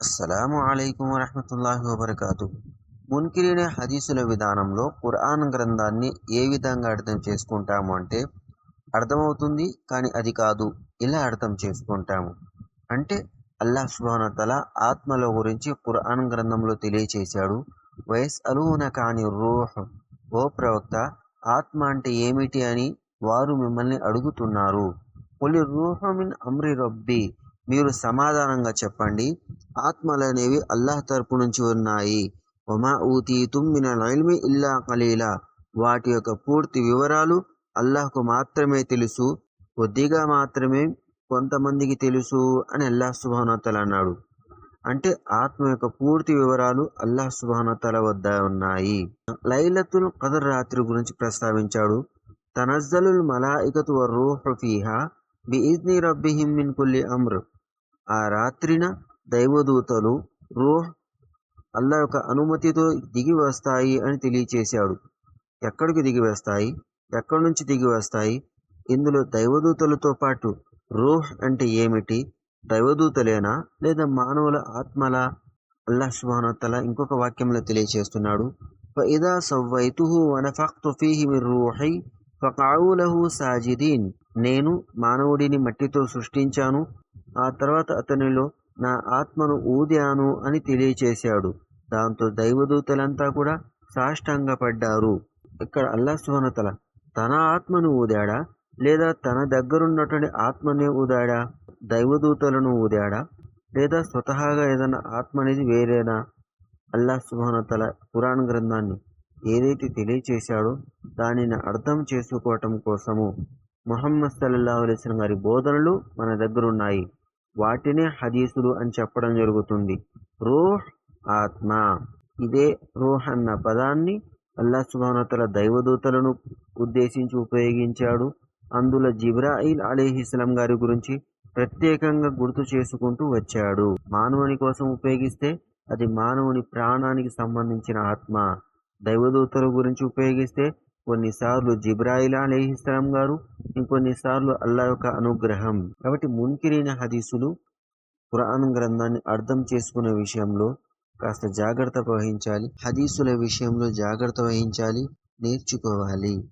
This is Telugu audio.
అస్సలం అయికం వరహమతుల్లాహి వబర్కాతు. మున్కిరినే హదీసుల విధానంలో ఖురాన్ గ్రంథాన్ని ఏ విధంగా అర్థం చేసుకుంటాము అంటే అర్థమవుతుంది కానీ అది కాదు ఇలా అర్థం చేసుకుంటాము. అంటే అల్లాహ్ సుబానతల ఆత్మల గురించి ఖురాన్ గ్రంథంలో తెలియచేశాడు. వయస్ అలూన కాని రూహ్. ఓ ప్రవక్త ఆత్మ అంటే ఏమిటి అని వారు మిమ్మల్ని అడుగుతున్నారు. కొలి రూహ మిన్ అమ్రి రబ్బి. మీరు సమాధానంగా చెప్పండి. ఆత్మలనేవి అల్లాహ్ తరపు నుంచి ఉన్నాయి. ఒమా ఊతి తుమ్మిన ఇల్మి ఇల్లా కలీలా వాటి యొక్క పూర్తి వివరాలు అల్లాహ్కు మాత్రమే తెలుసు. కొద్దిగా మాత్రమే కొంతమందికి తెలుసు అని అల్లాహ్ సుబానతల అన్నాడు. అంటే ఆత్మ యొక్క పూర్తి వివరాలు అల్లాహ్ సుబానతల వద్ద ఉన్నాయి. లైలతుల్ కదర్ రాత్రి గురించి ప్రస్తావించాడు. తనజ్జలుల్ మలాయికతు రూహు ఫీహా బిఇజ్ని రబ్బిహిం మిన్ కుల్లి అమ్ర్. ఆ రాత్రిన దైవదూతలు రూహ్ అల్లా యొక్క అనుమతితో దిగి వస్తాయి అని తెలియచేశాడు. ఎక్కడికి దిగి వస్తాయి? ఎక్కడి నుంచి దిగి వస్తాయి? ఇందులో దైవదూతలతో పాటు రూహ్ అంటే ఏమిటి? దైవదూతలేనా? లేదా మానవుల ఆత్మల? అల్లాహ్ ఇంకొక వాక్యంలో తెలియచేస్తున్నాడు. ఫఇదా సవ్వైతుహు వనఫక్తు ఫీహి మిర్ రూహి ఫకావు సాజిదీన్. నేను మానవుడిని మట్టితో సృష్టించాను ఆ తర్వాత అతనిలో నా ఆత్మను ఊదాను అని తెలియచేశాడు. దాంతో దైవదూతలంతా కూడా సాష్టాంగపడ్డారు ఇక్కడ అల్లా సుహనతల తన ఆత్మను ఊదాడా? లేదా తన దగ్గరున్నటువంటి ఆత్మనే ఊదాడా? దైవదూతలను ఊదాడా? లేదా స్వతహాగా ఏదైనా ఆత్మ అనేది వేరేనా? అల్లా సుహనతల పురాణ గ్రంథాన్ని ఏదైతే తెలియచేశాడో దానిని అర్థం చేసుకోవటం కోసము మొహమ్మద్ సల్లాహు అలైస్లం గారి బోధనలు మన దగ్గర ఉన్నాయి వాటినే హదీసులు అని చెప్పడం జరుగుతుంది. రూహ్ ఆత్మ. ఇదే రూహ్ అన్న పదాన్ని అల్లా సుభానతల దైవదూతలను ఉద్దేశించి ఉపయోగించాడు. అందులో జిబ్రాయిల్ అలీహిస్లాం గారి గురించి ప్రత్యేకంగా గుర్తు చేసుకుంటూ వచ్చాడు. మానవుని కోసం ఉపయోగిస్తే అది మానవుని ప్రాణానికి సంబంధించిన ఆత్మ. దైవదూతల గురించి ఉపయోగిస్తే కొన్నిసార్లు జిబ్రాయిల్ అలీహిస్లాం గారు ఇంకొన్నిసార్లు అల్లా యొక్క అనుగ్రహం. కాబట్టి మున్కిరైన హదీసులు ఖురాన్ గ్రంథాన్ని అర్థం చేసుకునే విషయంలో కాస్త జాగ్రత్త వహించాలి. హదీసుల విషయంలో జాగ్రత్త వహించాలి. నేర్చుకోవాలి.